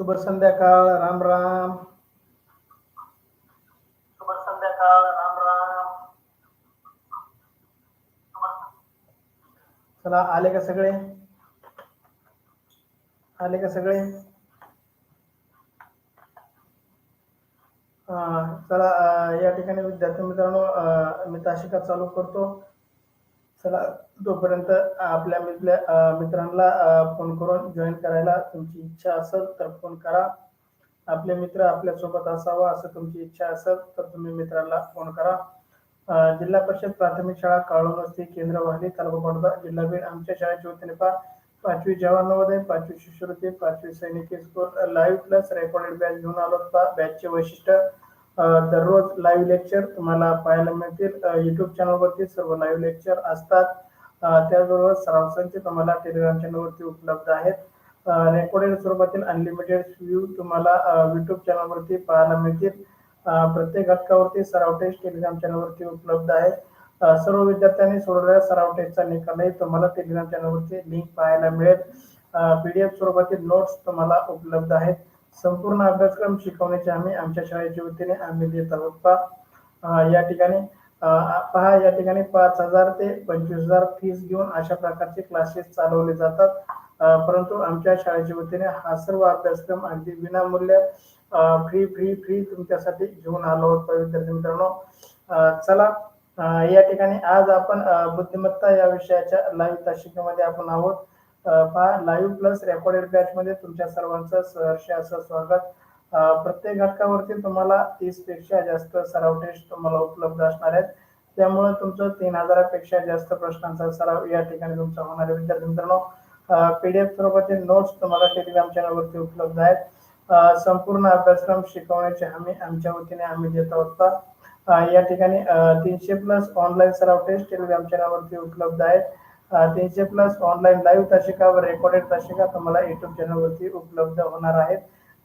शुभ संध्याकाळ राम राम. शुभ संध्याकाळ राम राम. चला आले का सगळे? आले का सगळे? चला या ठिकाणी विद्यार्थी मित्रांनो मी ताशिका चालू करतो. चला तोपर्यंत आपल्या मित्र मित्रांना फोन करून जॉईन करायला तुमची इच्छा असेल तर फोन करा. आपले मित्र आपल्यासोबत असावा असं तुमची इच्छा असेल तर तुम्ही मित्रांना फोन करा. जिल्हा परिषद प्राथमिक शाळा काळून वस्ती केंद्र वाहली तालुका बडोदा जिल्हा बीड आमच्या शाळेच्या वतीने पहा. पाचवी जवान नवोदय पाचवी शिष्यवृत्ती पाचवी सैनिकी school live plus recorded batch घेऊन आलो. होता बॅचचे वैशिष्ट्य दररोज लाईव्ह लेक्चर तुम्हाला पाहायला मिळतील. युट्यूब चॅनलवरती सर्व लाईव्ह लेक्चर असतात. त्याचबरोबर सरावांचे तुम्हाला टेलिग्राम चॅनलवरती उपलब्ध आहेत. रेकॉर्डेड स्वरूपातील अनलिमिटेड व्ह्यू तुम्हाला युट्यूब चॅनलवरती पाहायला मिळतील. प्रत्येक घटकावरती सराव टेस्ट टेलिग्राम चॅनलवरती उपलब्ध आहे सर्व विद्यार्थ्यांनी सोडवलेल्या सराव टेस्टचा निकालही तुम्हाला टेलिग्राम चॅनलवरती लिंक पाहायला मिळेल. पीडीएफ स्वरूपातील नोट्स तुम्हाला उपलब्ध आहेत. संपूर्ण अभ्यासक्रम शिकवण्याचे आम्ही आमच्या शाळेच्या वतीने आम्ही देत आहोत. पहा या ठिकाणी पहा या ठिकाणी पाच हजार ते पंचवीस हजार फीस घेऊन अशा प्रकारचे क्लासेस चालवले जातात. परंतु आमच्या शाळेच्या वतीने हा सर्व अभ्यासक्रम अगदी विनामूल्य फ्री फ्री फ्री तुमच्यासाठी घेऊन आलो होतो विद्यार्थी मित्रांनो. चला या ठिकाणी आज आपण बुद्धिमत्ता या विषयाच्या लाईव्ह तासिकेमध्ये आपण आहोत. पहा लाईव्ह प्लस रेकॉर्डेड बॅच मध्ये तुमच्या सर्वांचं सहर्ष असं स्वागत. प्रत्येक घटकावरती तुम्हाला तीसपेक्षा जास्त सराव टेस्ट तुम्हाला उपलब्ध असणार आहेत. त्यामुळे तुमचं तीन हजारापेक्षा जास्त प्रश्नांचा सराव या ठिकाणी तुमचा होणार आहे. विद्यार्थी मित्रांनो पीडीएफ स्वरूपाचे नोट्स तुम्हाला टेलिग्राम चॅनलवरती उपलब्ध आहेत. संपूर्ण अभ्यासक्रम शिकवण्याची हमी आमच्या वतीने आम्ही देत आहोत या ठिकाणी तीनशे प्लस ऑनलाईन सराव टेस्ट टेलिग्राम चॅनलवरती उपलब्ध आहेत. तीनशे प्लस ऑनलाईन लाईव्ह तासिका व रेकॉर्डेड तासिका तुम्हाला युट्यूब चॅनलवरती उपलब्ध होणार आहेत.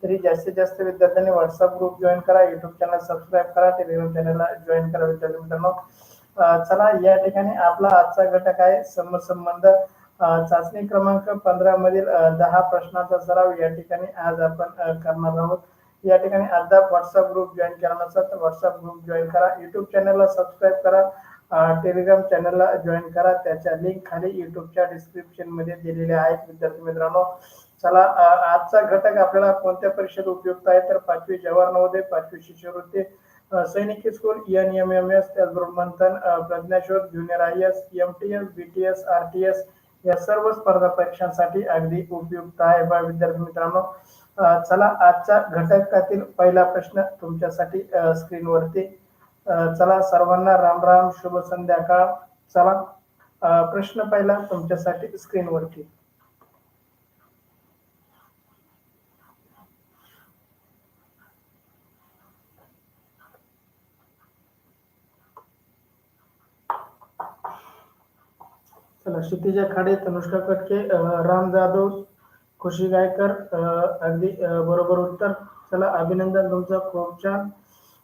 तरी जास्तीत जास्त विद्यार्थ्यांनी व्हॉट्सअप ग्रुप जॉईन करा युट्यूब चॅनल सबस्क्राईब करा टेलिग्राम चॅनलला जॉईन करा विद्यार्थी मित्रांनो. चला या ठिकाणी आपला आजचा घटक आहे समसंबंध चाचणी क्रमांक पंधरा मधील दहा प्रश्नाचा सराव या ठिकाणी आज आपण करणार आहोत. या ठिकाणी अद्याप व्हॉट्सअप ग्रुप जॉईन केला नसेल तर व्हॉट्सअप ग्रुप जॉईन करा. युट्यूब चॅनलला सबस्क्राईब करा. टेलिग्राम चॅनलला जॉईन करा. त्याच्या लिंक खाली युट्यूबच्या डिस्क्रिप्शनमध्ये दिलेल्या आहेत. विद्यार्थी मित्रांनो चला आजचा घटक आपल्याला कोणत्या परीक्षेत उपयुक्त आहे? तर पाचवी जवाहर नवोदय पाचवी शिष्यवृत्ती सैनिकी school N M M S त्याचबरोबर Manthan Pradnyashodh junior I S M T S B T S R T S या सर्व स्पर्धा परीक्षांसाठी अगदी उपयुक्त आहे. बा विद्यार्थी मित्रांनो चला आजचा घटकातील पहिला प्रश्न तुमच्यासाठी स्क्रीनवरती चला सर्वांना राम राम शुभ संध्याकाळ. चला प्रश्न पहिला तुमच्यासाठी स्क्रीनवरती. चला क्षितिजा खाडे तनुष्का कटके राम जाधव खुशी गायकर अं, अगदी बरोबर उत्तर. चला अभिनंदन तुमचं. खूप छान.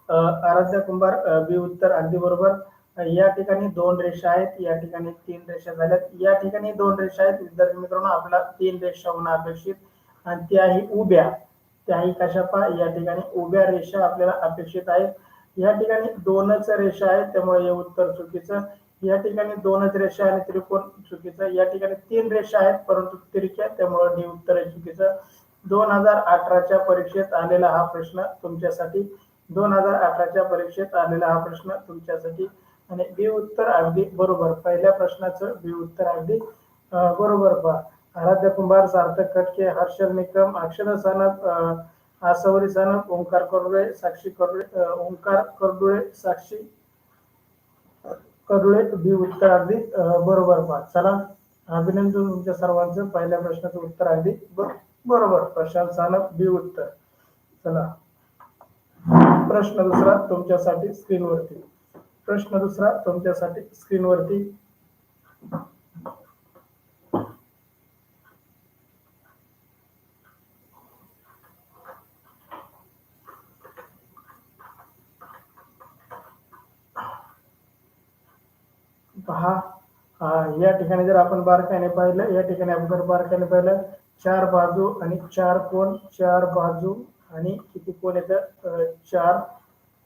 आराध्या कुंभार बी उत्तर अगदी बरोबर. या ठिकाणी दोन रेषा आहेत. या ठिकाणी तीन रेषा झाल्यात. या ठिकाणी दोन रेषा आहेत. विद्यार्थी मित्रांनो आपला तीन रेषा होणं अपेक्षित. आणि त्याही उभ्या. त्याही कशा पहा या ठिकाणी उभ्या रेषा आपल्याला अपेक्षित आहेत. या ठिकाणी दोनच रेषा आहेत. त्यामुळे हे उत्तर चुकीचं. या ठिकाणी दोनच रेषा आणि त्रिकोण चुकीचं. या ठिकाणी तीन रेषा आहेत परंतु तिरक्या त्यामुळे डी उत्तर आहे चुकीचं. दोन हजार अठराच्या परीक्षेत आलेला हा प्रश्न तुमच्यासाठी. दोन हजार अठराच्या परीक्षेत आलेला हा प्रश्न तुमच्यासाठी आणि बी उत्तर अगदी बरोबर. पहिल्या प्रश्नाचं बी उत्तर अगदी बरोबर पहा. आराध्य कुंभार सार्थक कटके हर्षल निकम अक्षर सानप आसवरी सानप ओंकार करडुळे साक्षी करडुळे ओंकार करडुळे साक्षी करडुळे बी उत्तर अगदी बरोबर पहा. चला अभिनंदन तुमच्या सर्वांचं. पहिल्या प्रश्नाचं उत्तर अगदी बरोबर. प्रशांत सानप बी उत्तर. चला. प्रश्न दुसरा तुमच्यासाठी स्क्रीनवरती. प्रश्न दुसरा तुमच्यासाठी स्क्रीनवरती. पहा या ठिकाणी जर आपण बारकाईने पाहिलं या ठिकाणी अगोदर बारकाईने पाहिलं चार बाजू आणि चार कोण चार बाजू. आणि किती कोण येतं? चार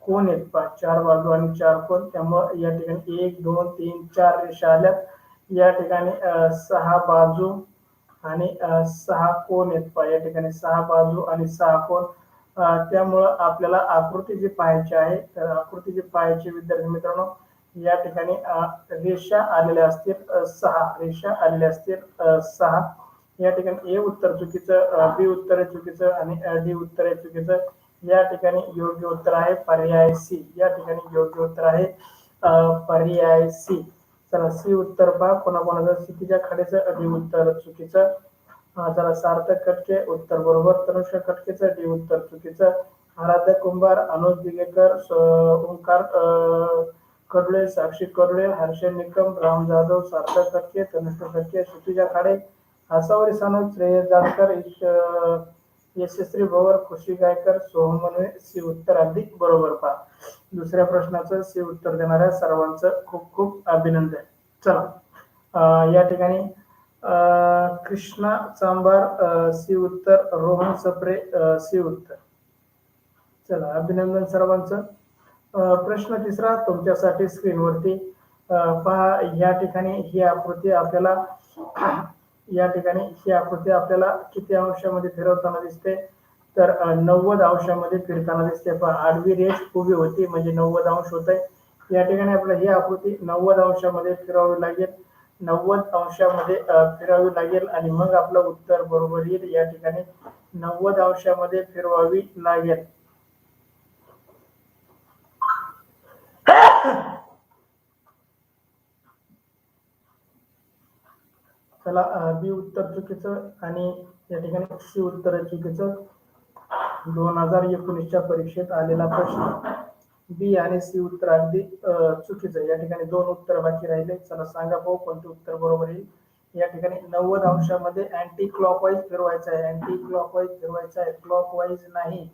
कोण आहेत पहा. चार बाजू आणि चार कोण. त्यामुळं या ठिकाणी एक दोन तीन चार रेषा आल्यात. या ठिकाणी सहा बाजू आणि सहा कोण आहेत पहा. या ठिकाणी सहा बाजू आणि सहा कोण. त्यामुळं आपल्याला आकृती जी पाहायची आहे तर आकृती जी पाहायची विद्यार्थी मित्रांनो या ठिकाणी रेषा आलेल्या असतील. सहा रेषा आलेल्या असतील. सहा या ठिकाणी ए उत्तर चुकीचं बी उत्तर चुकीचं आणि डी उत्तर आहे चुकीचं या ठिकाणी योग्य उत्तर आहे. पर्याय सी या ठिकाणी योग्य उत्तर आहे. पर्याय सी. चला सी उत्तर पहा. कोणाकोणाचं? सिटीच्या खाडीचं डी उत्तर चुकीचं. चला सार्थक कटके उत्तर बरोबर. तनुष्य कटकेचं डी उत्तर चुकीचं. आराध्य कुंभार अनुज दिगेकर ओंकार अं, कडुळे साक्षी कडुळे हर्ष निकम राम जाधव सार्थक कटके तनुष्य कटके सिटीच्या खाडे आसावरी सानू श्रेयस जानकर यशस्वी भवर खुशी गायकर सोहम सी उत्तर अगदी बरोबर पहा. दुसऱ्या प्रश्नाचं सी उत्तर देणाऱ्या सर्वांचं खूप खूप अभिनंदन. चला अं, या ठिकाणी अं, कृष्णा चांबार सी उत्तर रोहन सप्रे सी उत्तर. चला अभिनंदन सर्वांचं. प्रश्न तिसरा तुमच्यासाठी स्क्रीनवरती पहा या ठिकाणी ही आकृती आपल्याला या ठिकाणी ही आकृती आपल्याला किती अंशामध्ये फिरवताना दिसते? तर नव्वद अंशामध्ये फिरताना दिसते. पण आडवी रेष उभी होती म्हणजे नव्वद अंश होत आहे या ठिकाणी आपल्याला ही आकृती नव्वद अंशामध्ये फिरावी लागेल. नव्वद अंशामध्ये फिरावी लागेल आणि मग आपलं उत्तर बरोबर येईल. या ठिकाणी नव्वद अंशामध्ये फिरवावी लागेल. चला बी उत्तर चुकीचं आणि या ठिकाणी सी उत्तर चुकीचं. दोन हजार एकोणीसच्या परीक्षेत आलेला प्रश्न बी आणि सी उत्तर अगदी चुकीचं. या ठिकाणी दोन उत्तर बाकी राहिले. चला सांगा भाऊ कोणते उत्तर बरोबर येईल. या ठिकाणी नव्वद अंशामध्ये अँटी क्लॉकवाईज फिरवायचं आहे. अँटी क्लॉकवाईज फिरवायचं आहे. क्लॉक वाईज नाही.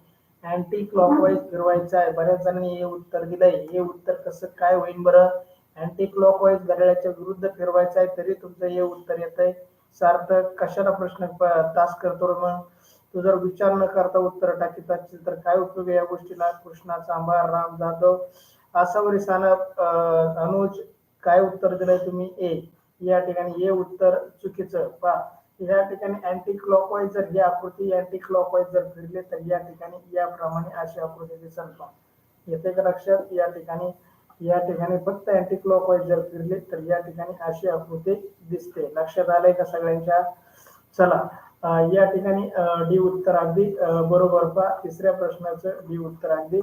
अँटी क्लॉकवाईज फिरवायचं आहे. बऱ्याच जणांनी हे उत्तर दिलंय. हे उत्तर कसं काय होईल बरं? अँटी क्लॉकवाईज घड्याळाच्या विरुद्ध फिरवायचं आहे तरी तुमचं हे उत्तर येत आहे सार्थक कशाला प्रश्न तास करतो मग? तू जर विचार न करता उत्तर टाकीत असतील तर काय उपयोग या गोष्टीला? कृष्णा चांभार राम जाधव आसावरी सानप अनुज काय उत्तर दिलंय तुम्ही? ए. या ठिकाणी ए उत्तर चुकीचं. पा. या ठिकाणी अँटी क्लॉकवाईज जर ही आकृती अँटी क्लॉकवाईज जर फिरले तर या ठिकाणी याप्रमाणे अशी आकृती दिसेल. पा. येते का लक्षात? या ठिकाणी या ठिकाणी फक्त अँटी क्लॉकवाईज जर फिरले तर या ठिकाणी अशी आकृती दिसते. लक्षात आलंय का सगळ्यांच्या? चला. या ठिकाणी डी उत्तर अगदी बरोबर पा तिसऱ्या प्रश्नाचं डी उत्तर अगदी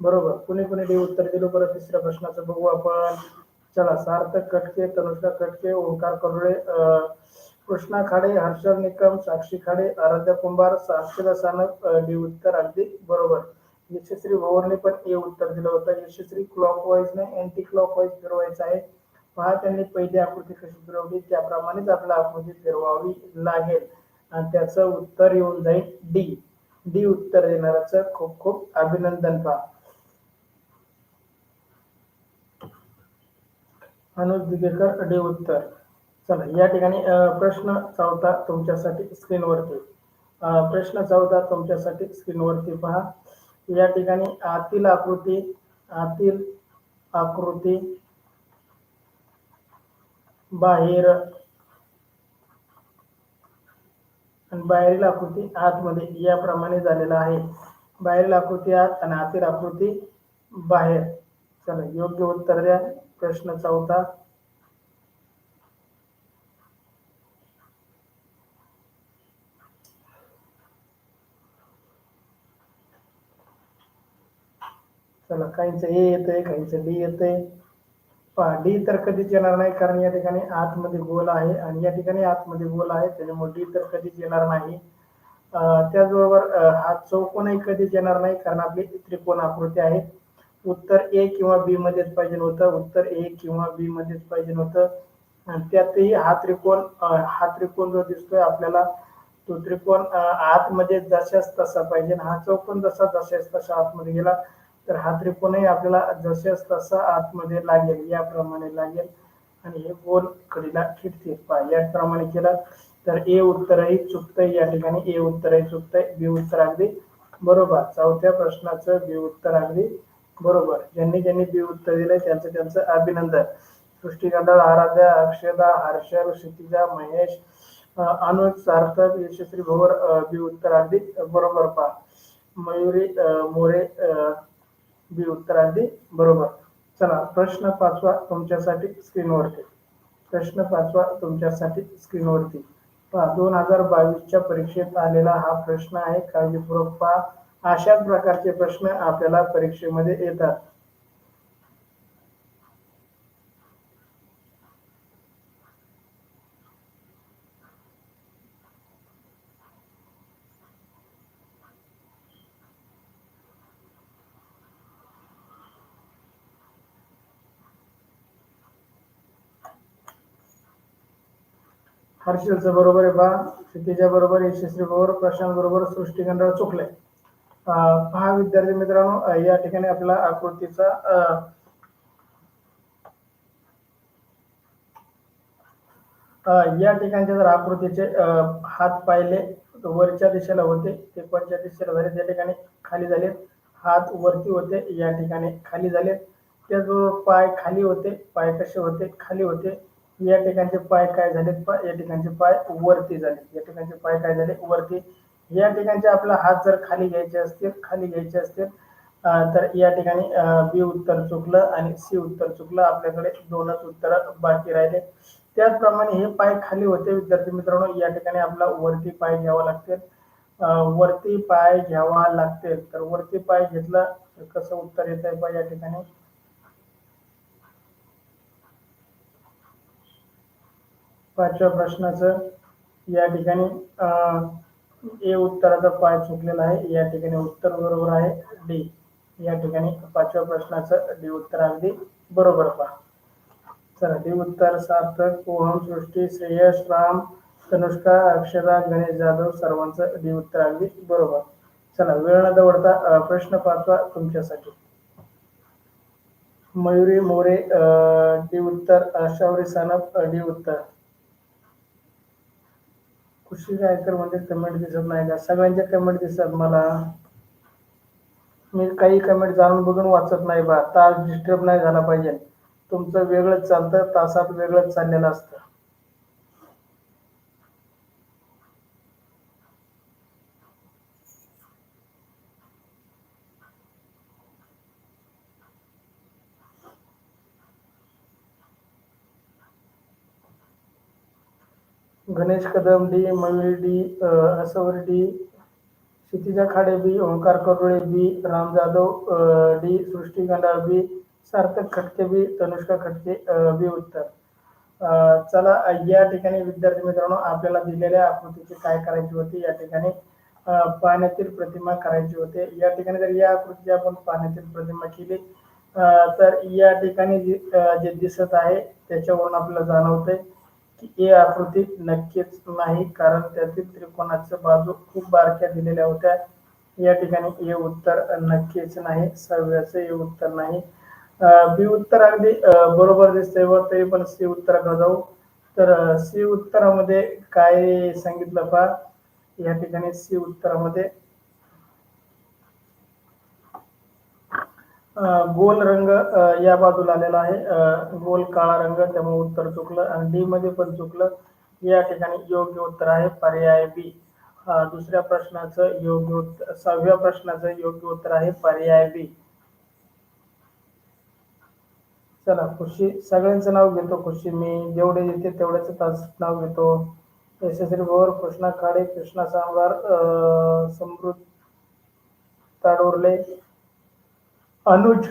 बरोबर. कुणी कुणी डी उत्तर दिलं बरं? तिसऱ्या प्रश्नाचं बघू आपण. चला सार्थक कटके तनुष्का कटके ओंकार करुळे अं, कृष्णा खाडे हर्षल निकम साक्षी खाडे आराध्या कुंभार साक्षीला सानप डी उत्तर अगदी बरोबर. यशस्वी भवरने पण ए उत्तर दिलं होतं. यशस्वी क्लॉकवाईज ने अँटी क्लॉकवाईज फिरवायचं आहे. पहा त्यांनी पहिली आकृती कशी फिरवली. त्याप्रमाणेच आपला आकृती फिरवावी लागेल. आणि त्याचं उत्तर येऊन जाईल डी डी उत्तर देणाऱ्याचं खूप खूप अभिनंदन पहा. अनुज दिगेकर डी उत्तर. चला या ठिकाणी प्रश्न चौथा तुमच्यासाठी स्क्रीनवरती प्रश्न चौथा तुमच्यासाठी स्क्रीनवरती पहा. या ठिकाणी आतील आकृती आतील आकृती बाहेर आणि बाहेरील आकृती आतमध्ये याप्रमाणे झालेला आहे. बाहेरील आकृती आत आणि आतील आकृती बाहेर. चला योग्य उत्तर द्या. प्रश्न चौथा चला काहींचं ए येतंय काहींचं डी येतंय. पहा डी तर कधीच येणार नाही कारण या ठिकाणी आतमध्ये गोल आहे आणि या ठिकाणी आतमध्ये गोल आहे त्याच्यामुळे डी तर कधीच येणार नाही. त्याचबरोबर हा चौकोनही कधीच येणार नाही कारण आपली त्रिकोण आकृती आहे. उत्तर ए किंवा बी मध्येच पाहिजे होतं उत्तर ए किंवा बी मध्येच पाहिजे होतं. आणि त्यातही हा त्रिकोण हा त्रिकोण जो दिसतोय आपल्याला तो त्रिकोण आतमध्ये जशाच तसा पाहिजे. हा चौकोन जसा जशाच तसा आतमध्ये गेला तर हा त्रिकोणही आपल्याला जसे तसा आतमध्ये लागेल याप्रमाणे लागेल आणि हे गोल कडीला खिडतील. पहा याप्रमाणे केला तर ए उत्तरही चुकतंय या ठिकाणी ए उत्तरही चुकतंय बी उत्तर अगदी बरोबर. चौथ्या प्रश्नाचं बी उत्तर अगदी बरोबर. ज्यांनी ज्यांनी बी उत्तर दिलंय त्यांचं त्यांचं अभिनंदन. सृष्टीगंधा आराध्या अक्षदा हर्षल क्षितिजा महेश अनुज सार्थक यशस्वी भोवर बी उत्तर अगदी बरोबर. पहा मयुरी मोरे बी उत्तर अगदी बरोबर. चला प्रश्न पाचवा तुमच्यासाठी स्क्रीनवरती. प्रश्न पाचवा तुमच्यासाठी स्क्रीनवरती. पहा दोन हजार बावीसच्या परीक्षेत आलेला हा प्रश्न आहे काळजीपूर्वक पहा. अशाच प्रकारचे प्रश्न आपल्याला परीक्षेमध्ये येतात. हर्षलचं बरोबर आहे बा क्षितिजा बरोबर यशस्वी बरोबर प्रशांत बरोबर सृष्टीगंधा चुकले अं, पहा विद्यार्थी मित्रांनो या ठिकाणी आपला आकृतीचा या ठिकाणचे जर आकृतीचे हात पाहिले वरच्या दिशेला होते ते कोणत्या दिशेला झाले त्या ठिकाणी खाली झाले. हात वरती होते या ठिकाणी खाली झाले. त्याचबरोबर पाय खाली होते पाय कसे होते खाली होते. या ठिकाणचे पाय काय झाले या ठिकाणचे पाय वरती झाले या ठिकाणचे पाय काय झाले? वरती. या ठिकाणचे आपला हात जर खाली घ्यायचे असतील खाली घ्यायचे असतील तर या ठिकाणी बी उत्तर चुकलं आणि सी उत्तर चुकलं. आपल्याकडे दोनच उत्तर बाकी राहिले. त्याचप्रमाणे हे पाय खाली होते. विद्यार्थी मित्रांनो या ठिकाणी आपला वरती पाय घ्यावा लागतील वरती पाय घ्यावा लागते. तर वरती पाय घेतला तर कसं उत्तर येत आहे या ठिकाणी? पाचव्या प्रश्नाचं या ठिकाणी ए उत्तराचा पाय चुकलेला आहे. या ठिकाणी उत्तर बरोबर आहे. डी या ठिकाणी पाचव्या प्रश्नाचं डी उत्तर अगदी बरोबर पहा. चला डी उत्तर सार्थक ओहम सृष्टी श्रेयस राम तनुष्का अक्षरा गणेश जाधव सर्वांचं डी उत्तर अगदी बरोबर. चला वेळ न दवडता प्रश्न पाचवा तुमच्यासाठी. मयुरी मोरे डी उत्तर अं, शौरी सानप डी उत्तर. खुशी गायकर म्हणजे कमेंट दिसत नाही का? सगळ्यांच्या कमेंट दिसतात मला. मी काही कमेंट जाणून बघून वाचत नाही बा. तास डिस्टर्ब नाही झाला पाहिजे. तुमचं वेगळंच चालतं तासात वेगळंच चाललेलं असतं. Ganesh Kadam D Mayur D Asvar D Kshitija Khade B Omkar Karole B Ram Jadhav D Srushti Gandal B Sarthak Khatke B Tanushka खटके बी उत्तर. चला या ठिकाणी विद्यार्थी मित्रांनो आपल्याला दिलेल्या आकृतीची काय करायची होती या ठिकाणी पाण्यातील प्रतिमा करायची होते. या ठिकाणी जर या आकृतीची आपण पाण्यातील प्रतिमा केली तर या ठिकाणी जे दिसत आहे त्याच्यावरून आपल्याला जाणवते ही ए आकृती नक्कीच नाही कारण त्यातील त्रिकोणाच्या बाजू खूप बारक्या दिलेल्या होत्या. या ठिकाणी ए उत्तर नक्कीच नाही सहाव्याचं हे उत्तर नाही. बी उत्तर अगदी बरोबर दिसतंय व तरी पण सी उत्तराकडे जाऊ. तर सी उत्तरामध्ये काय सांगितलं पहा. या ठिकाणी सी उत्तरामध्ये गोल रंग या बाजूला आलेला आहे. गोल काळा रंग त्यामुळे उत्तर चुकलं आणि डी मध्ये पण चुकलं. या ठिकाणी योग्य उत्तर आहे. पर्याय बी दुसऱ्या प्रश्नाचं योग्य उत्तर सहाव्या प्रश्नाचं योग्य उत्तर आहे. पर्याय बी चला खुशी सगळ्यांचं नाव घेतो खुशी मी जेवढे येते तेवढ्याच तास नाव घेतो. यशस्वी भोर कृष्णा खाडे कृष्णा सांबार समृद्ध ताडोरले अनुज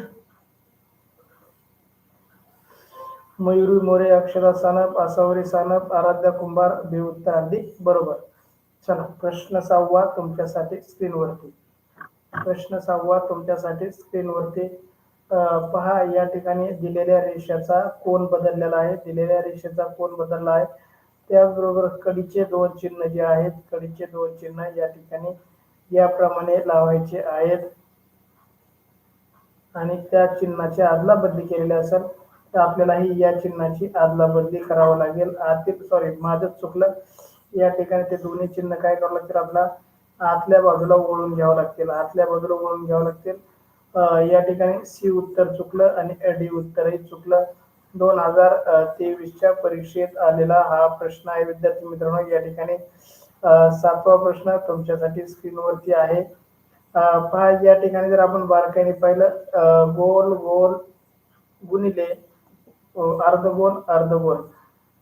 मयुरी मोरे अक्षरा सानप आसावरी सानप आराध्या कुंभार बी अगदी बरोबर. चला प्रश्न सहावा तुमच्यासाठी स्क्रीनवरती. प्रश्न सहावा तुमच्यासाठी स्क्रीनवरती. पहा या ठिकाणी दिलेल्या रेषेचा कोण बदललेला आहे. दिलेल्या रेषेचा कोण बदलला आहे. त्याचबरोबर कडीचे दोन चिन्ह जे आहेत कडीचे दोन चिन्ह या ठिकाणी याप्रमाणे लावायचे आहेत. आणि त्या चिन्हाची आदला बदली केलेली असेल तर आपल्यालाही या चिन्हाची आदला बदली करावं लागेल. आतील सॉरी माझं चुकलं. या ठिकाणी ते दोन्ही चिन्ह काय करावं लागतील? आपला आतल्या बाजूला वळून घ्यावं लागतील. आतल्या बाजूला वळून घ्यावं लागतील. या ठिकाणी सी उत्तर चुकलं आणि डी उत्तरही चुकलं. दोन हजार तेवीसच्या परीक्षेत आलेला हा प्रश्न आहे. विद्यार्थी मित्रांनो या ठिकाणी सातवा प्रश्न तुमच्यासाठी स्क्रीनवरती आहे. या ठिकाणी जर आपण बारकाईने पाहिलं गोल गोल गुणिले अं, अर्धगोल अर्धगोल.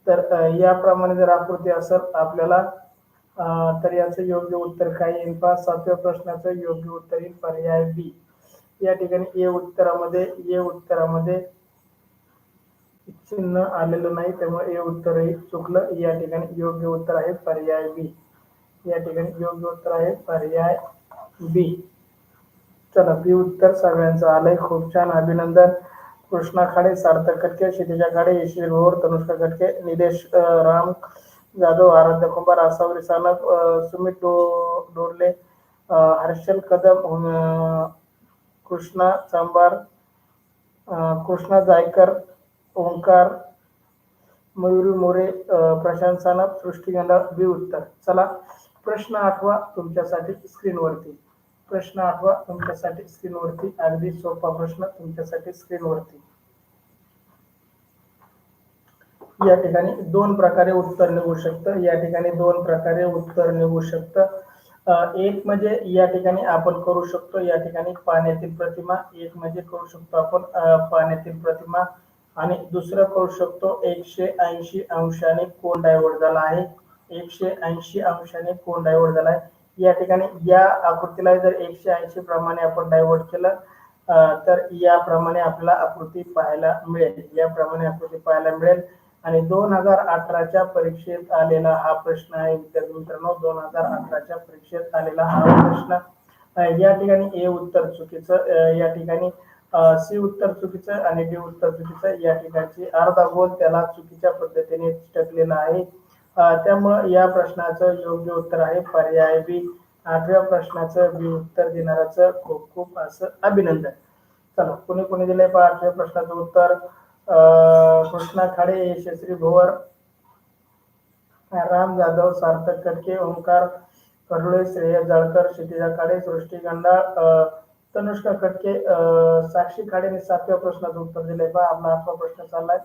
तर याप्रमाणे जर आकृती असेल आपल्याला तर याचं योग्य उत्तर काय येईल पा सातव्या प्रश्नाचं योग्य उत्तर येईल पर्याय बी. या ठिकाणी ए उत्तरामध्ये ए उत्तरामध्ये चिन्ह आलेलं नाही त्यामुळे ए उत्तरही चुकलं. या ठिकाणी योग्य उत्तर आहे पर्याय बी. या ठिकाणी योग्य उत्तर आहे पर्याय बी चला बी उत्तर. सगळ्यांचं आलंय. खूप छान. अभिनंदन. कृष्णा खाडे सार्थक कटके क्षितिजा खाडे यशवी भोर तनुष्का कटके निलेश राम जाधव आराध्य कुंभार आसावरी सानप सुमित डो डोरले हर्षल कदम कृष्णा चांबार कृष्णा जायकर ओंकार मयुरी मोरे प्रशांत सानप सृष्टी गंडा बी उत्तर. चला प्रश्न आठवा तुमच्यासाठी स्क्रीनवरती. प्रश्न आठवा तुमच्यासाठी स्क्रीनवरती अगदी सोपा प्रश्न तुमच्यासाठी स्क्रीनवरती या ठिकाणी दोन प्रकारे उत्तर निघू शकतं. या ठिकाणी दोन प्रकारे उत्तर निघू शकतं. एक म्हणजे या ठिकाणी आपण करू शकतो या ठिकाणी पाण्यातील प्रतिमा. एक म्हणजे करू शकतो आपण पाण्यातील प्रतिमा. आणि दुसरं करू शकतो एकशे ऐंशी अंशाने कोण डायव्हर्ट झाला आहे. एकशे ऐंशी अंशाने कोण डायव्हर्ट झाला आहे. या ठिकाणी या आकृतीला जर एकशे ऐंशी प्रमाणे आपण डायव्हर्ट केलं तर याप्रमाणे आपल्याला आकृती पाहायला मिळेल. याप्रमाणे आकृती पाहायला मिळेल. आणि दोन हजार अठराच्या परीक्षेत आलेला हा प्रश्न आहे विद्यार्थी मित्रांनो दोन हजार अठराच्या परीक्षेत आलेला हा प्रश्न. या ठिकाणी ए उत्तर चुकीचं या ठिकाणी सी उत्तर चुकीचं आणि डी उत्तर चुकीचं या ठिकाणची अर्धा गोल त्याला चुकीच्या पद्धतीने चिटकलेला आहे. त्यामुळं या प्रश्नाचं योग्य उत्तर आहे. पर्याय बी आठव्या प्रश्नाचं बी उत्तर देणाऱ्याचं खूप खूप असं अभिनंदन. चला कोणी कोणी दिलंय पहा आठव्या प्रश्नाचं उत्तर? कृष्णा खाडे यशस्वी भोवर राम जाधव सार्थक कटके ओंकार कडुळे श्रेय जळकर क्षितिजा खाडे सृष्टी गंडाळ अं, तनुष्का कटके अं, साक्षी खाडेने सातव्या प्रश्नाचं उत्तर दिलंय पहा. आपला आठवा प्रश्न चाललाय.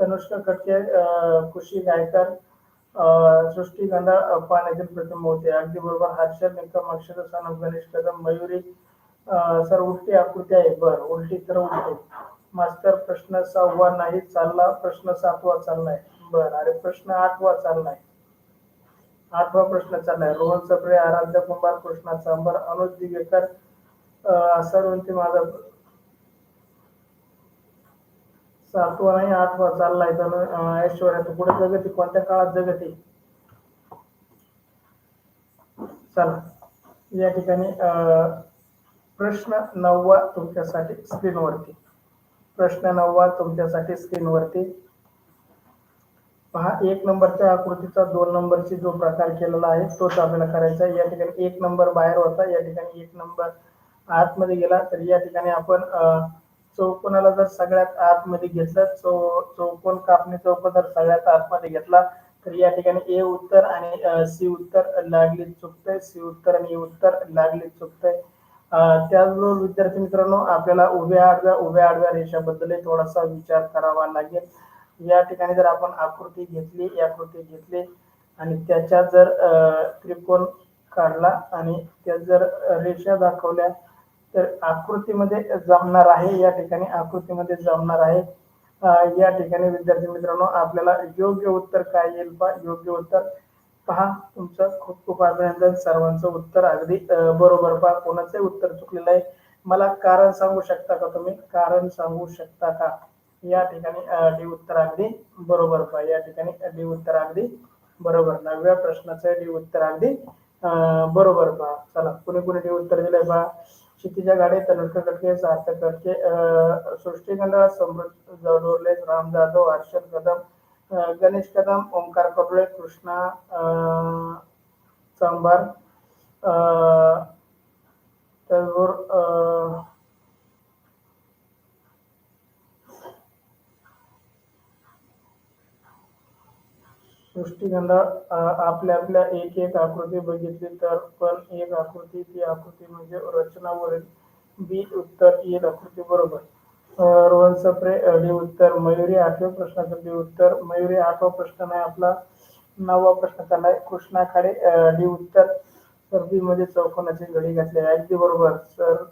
तनुष्का कटके अं, खुशी गायकर सृष्टी गंडाळ पाण्यातील प्रतिमा होते अगदी बरोबर. हर्षद निकम अक्षर सनम गणेश कदम मयुरी सर उलटी आकृती आहे. बर उलटी तर उलटी. मास्तर प्रश्न सहावा नाही चालला प्रश्न सातवा चाललाय. बर अरे प्रश्न आठवा चाललाय. आठवा प्रश्न चाललाय. रोहन सप्रे आराध्य कुंभार कृष्णा चांबर अनुज दिगेकर अं, माझा सातवा नाही आठवा चाललाय तर ऐश्वर्या पुढे जगते कोणत्या काळात जगते चला या ठिकाणी प्रश्न नववा तुमच्यासाठी स्क्रीनवरती. प्रश्न नववा तुमच्यासाठी स्क्रीनवरती. पहा एक नंबरच्या आकृतीचा दोन नंबरची जो प्रकार केलेला आहे तोच आपल्याला करायचा आहे. या ठिकाणी एक नंबर बाहेर होता या ठिकाणी एक नंबर आतमध्ये गेला. तर या ठिकाणी आपण अं, चौकोनाला जर सगळ्यात आतमध्ये घेतलं चौ चौकोन कापणी चौकोन जर सगळ्यात आतमध्ये घेतला तर या ठिकाणी ए उत्तर आणि सी उत्तर लागले चुकतंय सी उत्तर आणि ए उत्तर लागले चुकतंय त्याचबरोबर विद्यार्थी मित्रांनो आपल्याला उभ्या आडव्या उभ्या आडव्या रेषाबद्दल थोडासा विचार करावा लागेल. या ठिकाणी जर आपण आकृती घेतली या आकृती घेतली आणि त्याच्यात जर त्रिकोण काढला आणि त्यात जर रेषा दाखवल्या तर आकृतीमध्ये जमणार आहे या ठिकाणी आकृतीमध्ये जमणार आहे. या ठिकाणी विद्यार्थी मित्रांनो आपल्याला योग्य उत्तर काय येईल पहा योग्य उत्तर पहा. तुमचं खूप खूप अभिनंदन सर्वांचं उत्तर अगदी बरोबर पहा. कोणाचंही उत्तर चुकलेलं आहे. मला कारण सांगू शकता का तुम्ही? कारण सांगू शकता का? या ठिकाणी डी उत्तर अगदी बरोबर पहा. या ठिकाणी डी उत्तर अगदी बरोबर. नवव्या प्रश्नाचं डी उत्तर अगदी बरोबर पहा. चला कुणी कुणी डी उत्तर दिलंय पहा? क्षितिजा गाडे तनुष्का कटके सार्थक कटके सृष्टीगंधा समृद्ध जवडोरले राम जाधव हर्षद कदम गणेश कदम ओंकार कपडे कृष्णा अं, चांभार त्याचबरोबर सृष्टीगंधा आपल्या आपल्या एक एक आकृती बघितली तर पण एक आकृती ती आकृती म्हणजे रचनावरील बी उत्तर येईल आकृती बरोबर. रोहन सप्रे डी उत्तर मयुरी आठव्या प्रश्नाचं डी उत्तर मयुरी आठवा प्रश्न नाही आपला नववा प्रश्न चाललाय कृष्णा खाडे डी उत्तर तर बी मध्ये चौकोनाची घडी घातली आहे अगदी बरोबर सर.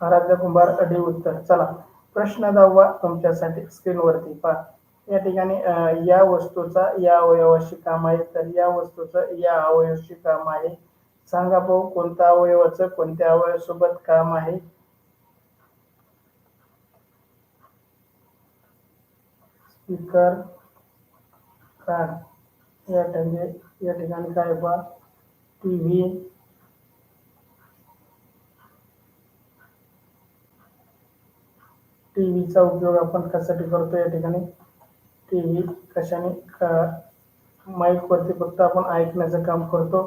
आराध्य कुंभार डी उत्तर चला. प्रश्न दहावा तुमच्यासाठी स्क्रीनवरती. पहा. या ठिकाणी या वस्तूचा या अवयवाशी काम आहे तर या वस्तूचं या अवयवाशी काम आहे. सांगा भाऊ कोणत्या अवयवाचं कोणत्या अवयवासोबत काम आहे? स्पीकर कार्ड या ठिकाणी या ठिकाणी काय पहा? टी व्ही टीव्हीचा उपयोग आपण कशासाठी करतो या ठिकाणी? टीव्ही कशाने माईकवरती फक्त आपण ऐकण्याचं काम करतो.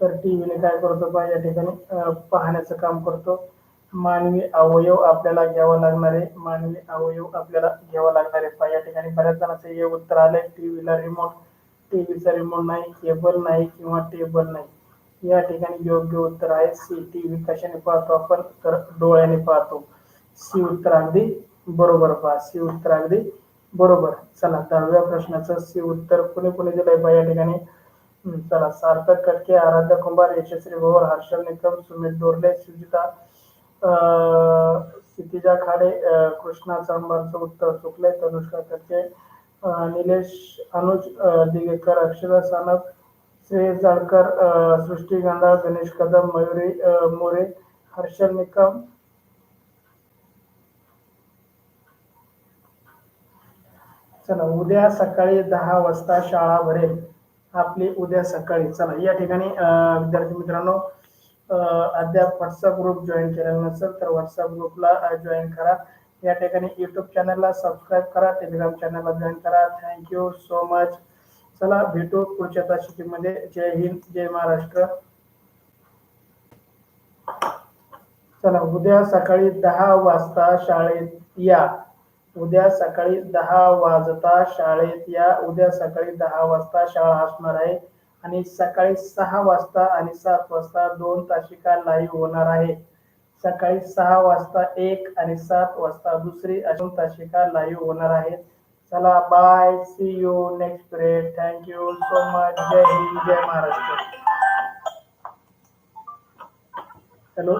तर टीव्हीने काय करतो पहा या ठिकाणी पाहण्याचं काम करतो. मानवी अवयव आपल्याला घ्यावा लागणारे मानवी अवयव आपल्याला घ्यावा लागणारे आहे. पहा या ठिकाणी बऱ्याच जणांचं हे उत्तर आलंय. टीव्हीला रिमोट टीव्हीचा रिमोट नाही केबल नाही किंवा टेबल नाही. या ठिकाणी योग्य उत्तर आहे. सी टी व्ही कशाने पाहतो आपण? तर डोळ्याने पाहतो. सी उत्तर अगदी बरोबर पहा सी उत्तर अगदी बरोबर. चला दहाव्या प्रश्नाचं सी उत्तर कुणी कुणी दिलंय पहा या ठिकाणी. चला सार्थक कटके आराध्य कुंभार यशस्वी भवर हर्षल निकम सुमित डोरले सुजिता क्षितिजा खाडे कृष्णा चांबारचं उत्तर चुकलंय तनुष्का कटके निलेश अनुज दिगेकर अक्षरा सानप श्रेयस जाळकर सृष्टी गांधा गणेश कदम मयुरी मोरे हर्षल निकम चला उद्या सकाळी दहा वाजता शाळा भरेल आपली उद्या सकाळी चला या ठिकाणी विद्यार्थी मित्रांनो अद्याप व्हॉट्सअप ग्रुप जॉईन केलेला नसेल तर व्हॉट्सअप ग्रुपला जॉईन करा. या ठिकाणी युट्यूब चॅनलला सबस्क्राईब करा टेलिग्राम चॅनलला जॉईन करा. थँक्यू सो मच चला भेटू पुढच्या तासिकीमध्ये. जय हिंद जय महाराष्ट्र. चला उद्या सकाळी दहा वाजता शाळेत या. उद्या सकाळी दहा वाजता शाळेत या. उद्या सकाळी दहा वाजता शाळा असणार आहे. आणि सकाळी सहा वाजता आणि सात वाजता दोन तासिका लाईव्ह होणार आहे. सकाळी सहा वाजता एक आणि सात वाजता दुसरी अजून तासिका लाईव्ह होणार आहे. चला bye see you next period thank you so much जय हिंद जय महाराष्ट्र हॅलो